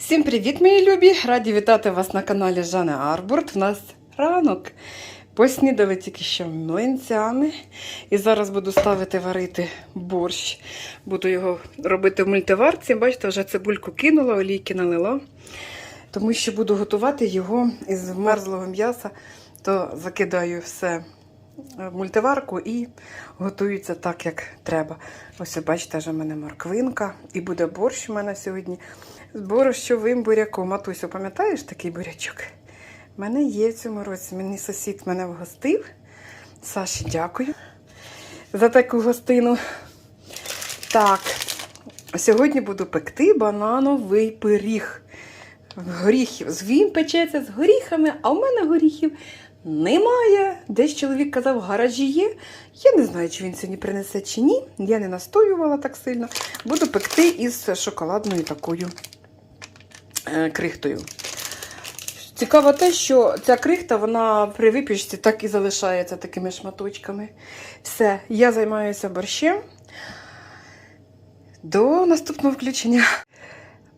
Всім привіт, мої любі! Раді вітати вас на каналі Жани Арбурт. У нас ранок. Поснідали тільки що млинцями. І зараз буду ставити варити борщ. Буду його робити в мультиварці. Бачите, вже цибульку кинула, олійки налила. Тому що буду готувати його із мерзлого м'яса, то закидаю все в мультиварку і готується так, як треба. Ось бачите, вже в мене морквинка і буде борщ у мене сьогодні з борщовим буряком. Матусю, пам'ятаєш такий бурячок? У мене є в цьому році. Мені сусід мене вгостив. Саші, дякую за таку гостину. Так, сьогодні буду пекти банановий пиріг. Горіхів. Він печеться з горіхами, а у мене горіхів немає. Десь чоловік казав, в гаражі є. Я не знаю, чи він сьогодні принесе чи ні. Я не настоювала так сильно. Буду пекти із шоколадною такою крихтою. Цікаво те, що ця крихта, вона при випічці так і залишається такими шматочками. Все, я займаюся борщем. До наступного включення.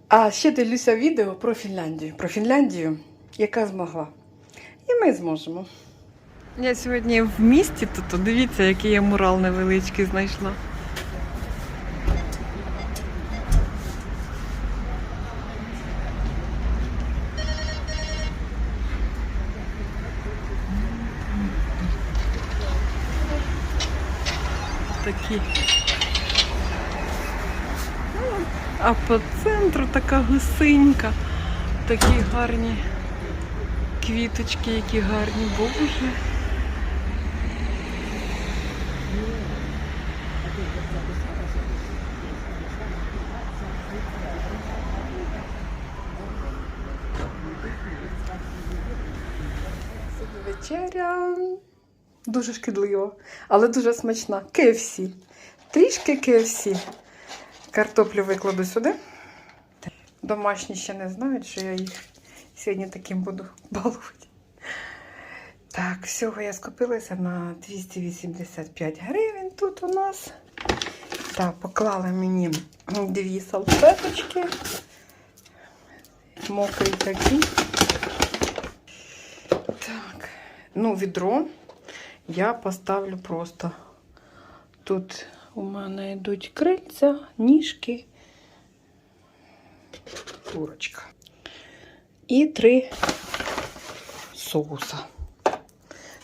А ще дивлюся відео про Фінляндію. Про Фінляндію, яка змогла. І ми зможемо. Я сьогодні в місті тут, дивіться, який я мурал невеличкий знайшла. Такі. А по центру така гусинька. Такі гарні квіточки, які гарні, боже. Вечеря. Дуже шкідливо, але дуже смачна. KFC. Трішки KFC. Картоплю викладу сюди. Домашні ще не знають, що я їх сьогодні таким буду балувати. Так, всього я скупилася на 285 гривень тут у нас. Так, поклали мені дві салфеточки. Мокрі такі. Так, ну, відро я поставлю просто. Тут у мене йдуть крильця, ніжки, курочка. І три соуса.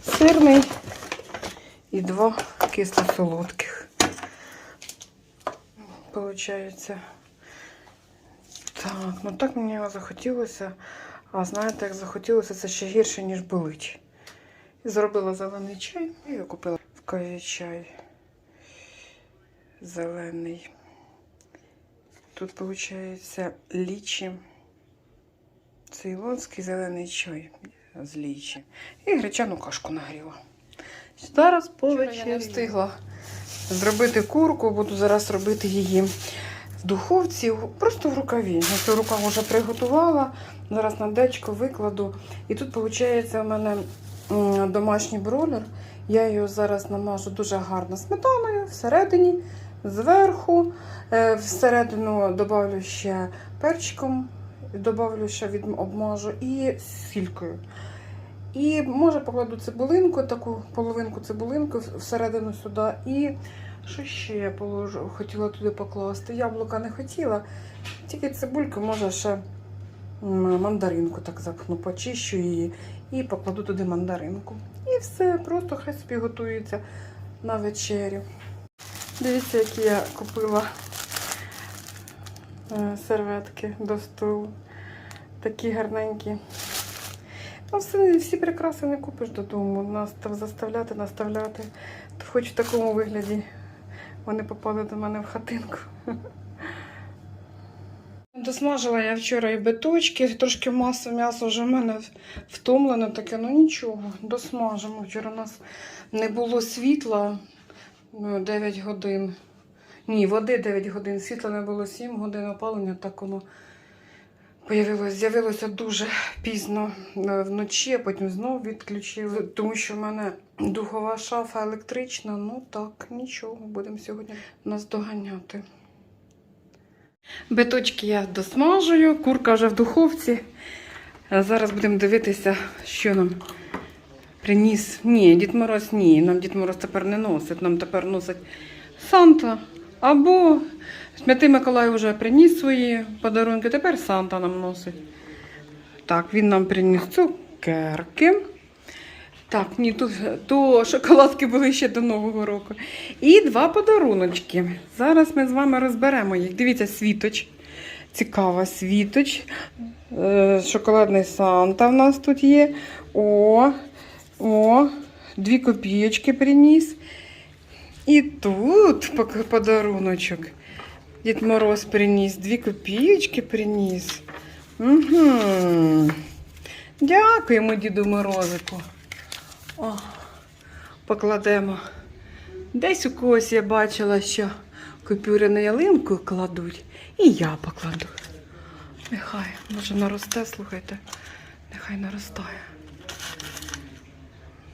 Сирний і два кисло-солодких. Получається. Так, ну так мені його захотілося. А знаєте, як захотілося, це ще гірше, ніж болить. Зробила зелений чай і я купила в каві чай. Зелений. Тут, виходить, лічі. Цейлонський зелений чай з лічі. І гречану кашку нагріла. Зараз по Я не встигла зробити курку, буду зараз робити її в духовці, просто в рукаві. Я цю рукав вже приготувала. Зараз на дечко викладу. І тут, виходить, у мене домашній бройлер. Я його зараз намажу дуже гарно сметаною всередині, зверху. Е, Всередину додавлю ще перчиком, додавлю ще від обмажу і сількою. І може покладу цибулинку, таку половинку цибулинку всередину сюди. І що ще я положу, хотіла туди покласти? Яблука не хотіла, тільки цибульку, може ще мандаринку так запхну, почищу її і покладу туди мандаринку. І все, просто хай собі готується на вечерю. Дивіться, які я купила е, серветки до столу. Такі гарненькі. Ну, все, всі прикраси не купиш додому. Нас там заставляти, наставляти. Хоч в такому вигляді вони попали до мене в хатинку. Досмажила я вчора і биточки, трошки маса м'яса вже в мене втомлене таке, ну нічого, досмажимо. Вчора у нас не було світла ну, 9 годин. Ні, води 9 годин, світла не було 7 годин опалення, так воно появилось, з'явилося дуже пізно е, вночі, а потім знову відключили, тому що в мене духова шафа електрична. Ну так, нічого, будемо сьогодні нас доганяти. Биточки я досмажую, курка вже в духовці. Зараз будемо дивитися, що нам приніс. Ні, Дід Мороз ні. Нам Дід Мороз тепер не носить. Нам тепер носить Санта. Або Святий Миколай вже приніс свої подарунки, тепер Санта нам носить. Так, він нам приніс цукерки. Так, ні, то, то шоколадки були ще до Нового року. І два подаруночки. Зараз ми з вами розберемо їх. Дивіться, світоч. Цікава світоч. Е, шоколадний Санта в нас тут є. О, о, дві копійочки приніс. І тут подаруночок. Дід Мороз приніс, дві копійочки приніс. Угу. Дякуємо, Діду Морозику. О, покладемо. Десь у когось я бачила, що купюри на ялинку кладуть, і я покладу. Нехай, може наросте, слухайте. Нехай наростає.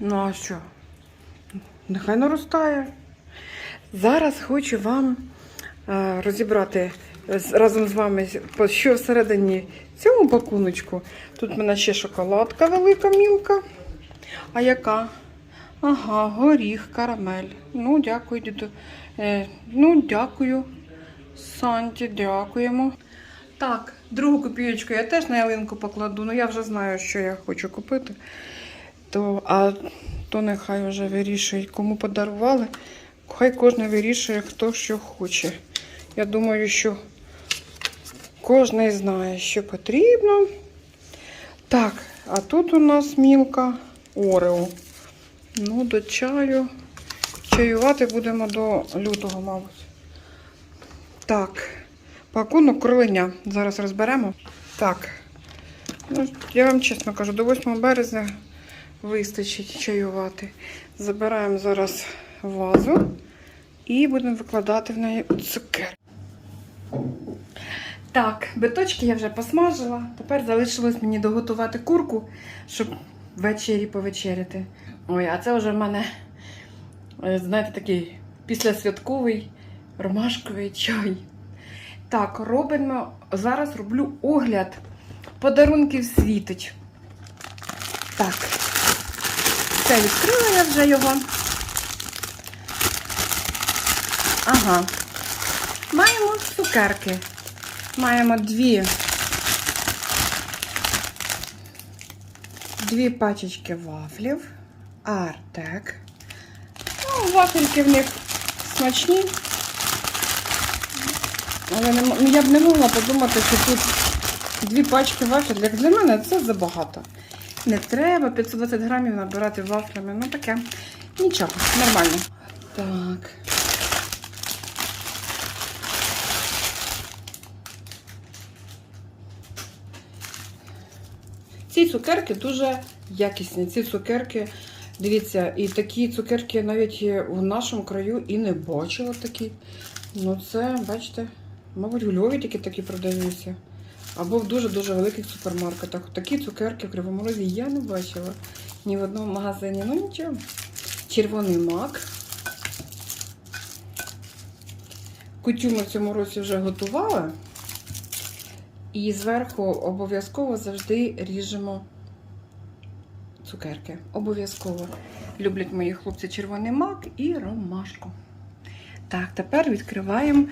Ну а що? Нехай наростає. Зараз хочу вам е, розібрати разом з вами, що всередині цьому пакуночку. Тут в мене ще шоколадка велика мілка. А яка? Ага, горіх, карамель. Ну, дякую, діду. Е, ну, дякую. Санті, дякуємо. Так, другу копійочку я теж на ялинку покладу, ну я вже знаю, що я хочу купити. То, а то нехай вже вирішують, кому подарували. Хай кожен вирішує, хто що хоче. Я думаю, що кожен знає, що потрібно. Так, а тут у нас мілка Орео. Ну, до чаю. Чаювати будемо до лютого, мабуть. Так, пакунок кроленя. Зараз розберемо. Так. Ну, я вам чесно кажу, до 8 березня вистачить чаювати. Забираємо зараз вазу і будемо викладати в неї цукер. Так, биточки я вже посмажила. Тепер залишилось мені доготувати курку, щоб ввечері повечеряти. Ой, а це вже в мене, е, знаєте, такий післясвятковий ромашковий чай. Так, робимо. Зараз роблю огляд подарунків світоч. Так, це відкрила я вже його. Ага. Маємо цукерки. Маємо дві. Дві пачечки вафлів. Артек. Ну, вафельки в них смачні. Але не, ну, я б не могла подумати, що тут дві пачки вафель. Як для мене це забагато. Не треба 520 грамів набирати вафлями. Ну таке. Нічого, нормально. Так. Ці цукерки дуже якісні. Ці цукерки, дивіться, і такі цукерки навіть в нашому краю і не бачила такі. Ну, це, бачите, мабуть, в Львові тільки такі продаються. Або в дуже-дуже великих супермаркетах. Такі цукерки в Кривому Розі я не бачила ні в одному магазині. Ну нічого. Червоний мак. Кутю ми в цьому році вже готували. І зверху обов'язково завжди ріжемо цукерки. Обов'язково. Люблять мої хлопці червоний мак і ромашку. Так, тепер відкриваємо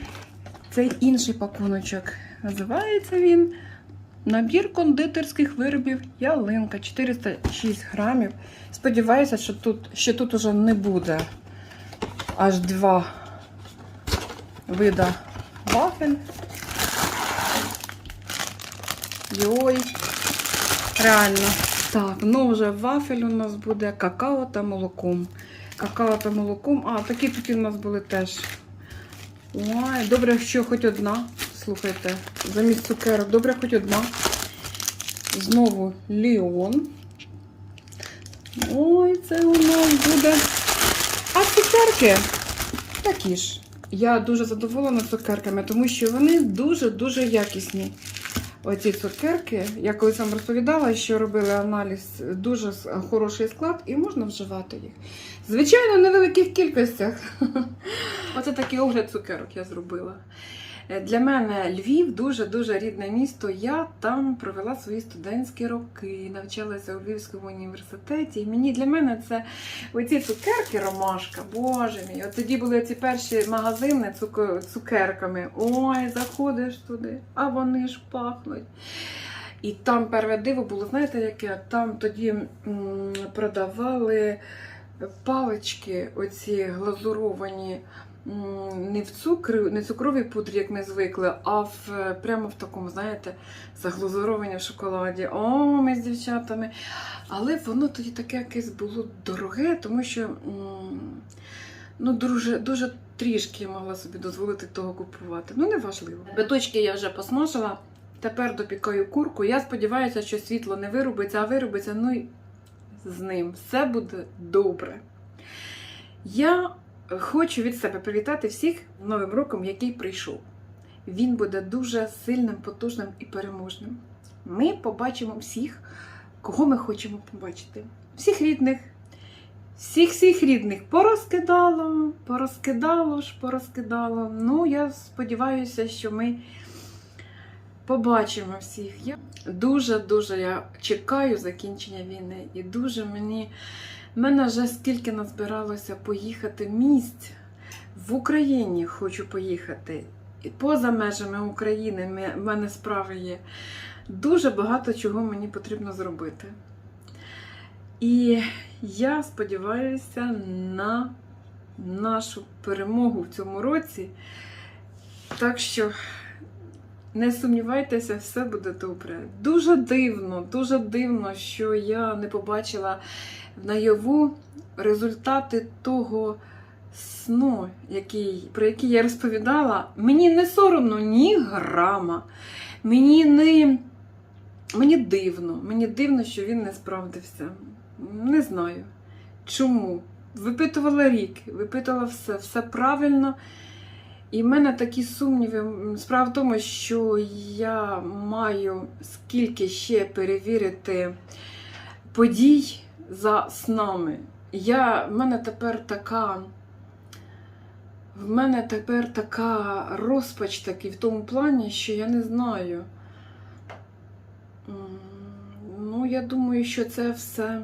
цей інший пакуночок. Називається він Набір кондитерських виробів ялинка 406 грамів. Сподіваюся, що тут, що тут уже не буде аж два вида вафель. Йой, реально. Так, ну вже вафель у нас буде какао та молоком. Какао та молоком. А, такі тут у нас були теж. Ой, добре, що хоч одна. Слухайте, замість цукерок, добре, хоч одна. Знову Ліон. Ой, це у нас буде. А цукерки такі ж. Я дуже задоволена цукерками, тому що вони дуже-дуже якісні. Оці цукерки, я колись вам розповідала, що робили аналіз, дуже хороший склад і можна вживати їх. Звичайно, в невеликих кількостях. Оце такий огляд цукерок я зробила. Е, Для мене Львів дуже-дуже рідне місто. Я там провела свої студентські роки, навчалася у Львівському університеті. І мені для мене це оці цукерки ромашка, боже мій. От тоді були ці перші магазини цукерками. Ой, заходиш туди, а вони ж пахнуть. І там перше диво було, знаєте, яке? Там тоді продавали палички, оці глазуровані. Не в цукрі, не цукровій пудрі, як ми звикли, а в прямо в такому, знаєте, заглазуровані в шоколаді. О, ми з дівчатами. Але воно тоді таке якесь було дороге, тому що ну, дуже, дуже трішки я могла собі дозволити того купувати. Ну, неважливо. Биточки я вже посмажила. Тепер допікаю курку. Я сподіваюся, що світло не вирубиться, а вирубиться, ну з ним все буде добре. Я хочу від себе привітати всіх Новим роком, який прийшов. Він буде дуже сильним, потужним і переможним. Ми побачимо всіх, кого ми хочемо побачити. Всіх рідних, всіх всіх рідних порозкидало, порозкидало ж, порозкидало. Ну, я сподіваюся, що ми побачимо всіх. Я дуже-дуже я чекаю закінчення війни. І дуже мені. В мене вже скільки назбиралося поїхати місць в Україні хочу поїхати. І поза межами України в мене справи є. Дуже багато чого мені потрібно зробити. І я сподіваюся на нашу перемогу в цьому році. Так що не сумнівайтеся, все буде добре. Дуже дивно, дуже дивно, що я не побачила наяву результати того сну, який, про який я розповідала. Мені не соромно ні грама. Мені не мені дивно. Мені дивно, що він не справдився. Не знаю. Чому? Випитувала рік, випитувала все, все правильно. І в мене такі сумніви. Справа в тому, що я маю скільки ще перевірити подій за снами. Я, в мене тепер така. В мене тепер така розпач такий в тому плані, що я не знаю. Ну, я думаю, що це все.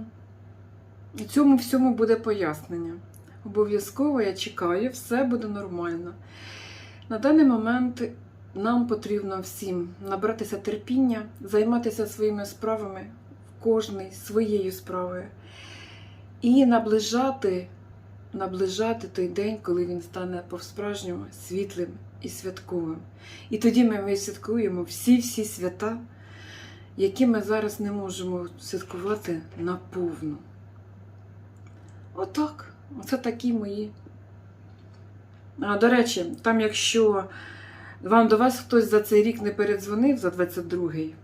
Цьому всьому буде пояснення. Обов'язково я чекаю, все буде нормально. На даний момент нам потрібно всім набратися терпіння, займатися своїми справами, кожний своєю справою, і наближати, наближати той день, коли він стане по-справжньому світлим і святковим. І тоді ми висвяткуємо всі-всі свята, які ми зараз не можемо святкувати наповну. Отак. Оце такі мої. А, до речі, там, якщо вам до вас хтось за цей рік не передзвонив за 22-й,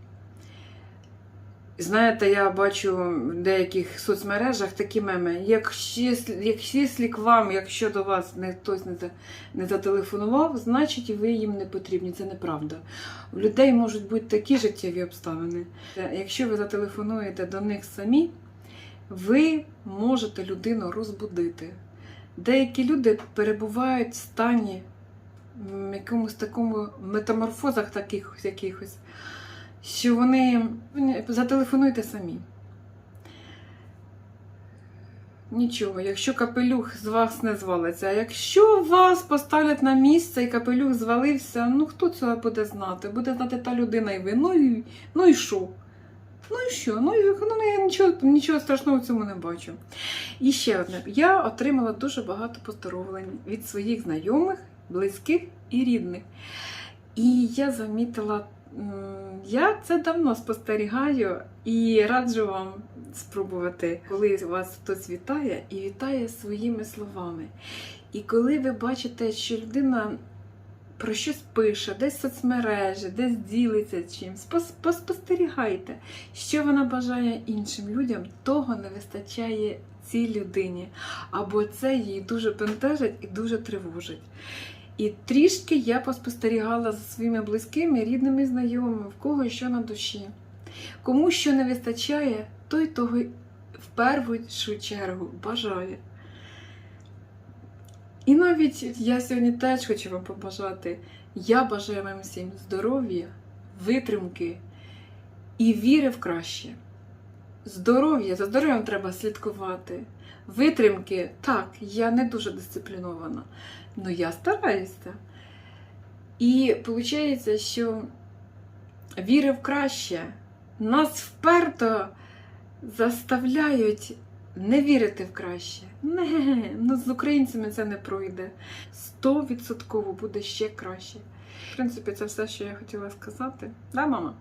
знаєте, я бачу в деяких соцмережах такі меми. Якщо, якщо к вам, якщо до вас не, хтось не, за- не зателефонував, значить ви їм не потрібні. Це неправда. У людей можуть бути такі життєві обставини. Якщо ви зателефонуєте до них самі, ви можете людину розбудити. Деякі люди перебувають в стані м, якомусь такому метаморфозах таких якихось, що вони зателефонуйте самі. Нічого, якщо капелюх з вас не звалиться. А якщо вас поставлять на місце і капелюх звалився, ну хто цього буде знати? Буде знати та людина і ви. Ну і, ну і що? Ну і що? Ну, і, ну я нічого, нічого страшного в цьому не бачу. І ще одне. Я отримала дуже багато поздоровлень від своїх знайомих, близьких і рідних. І я замітила, я це давно спостерігаю і раджу вам спробувати, коли вас хтось вітає і вітає своїми словами. І коли ви бачите, що людина про щось пише, десь в соцмережі, десь ділиться чимсь, пос- поспостерігайте, що вона бажає іншим людям, того не вистачає цій людині. Або це її дуже бентежить і дуже тривожить. І трішки я поспостерігала за своїми близькими, рідними, і знайомими, в кого що на душі. Кому що не вистачає, той того в першу чергу бажає. І навіть я сьогодні теж хочу вам побажати Я бажаю вам всім здоров'я, витримки і віри в краще. Здоров'я, за здоров'ям треба слідкувати. Витримки, так, я не дуже дисциплінована, але я стараюся. І виходить, що віри в краще нас вперто заставляють не вірити в краще. Не, ну з українцями це не пройде. Стовідсотково буде ще краще. В принципі, це все, що я хотіла сказати. Да, мама?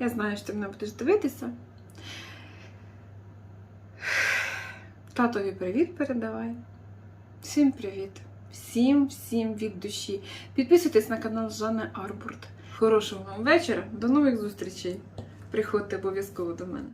Я знаю, що ти мене будеш дивитися. Татові привіт передавай. Всім привіт. Всім, всім від душі. Підписуйтесь на канал Жанни Арбурт. Хорошого вам вечора. До нових зустрічей. Приходьте обов'язково до мене.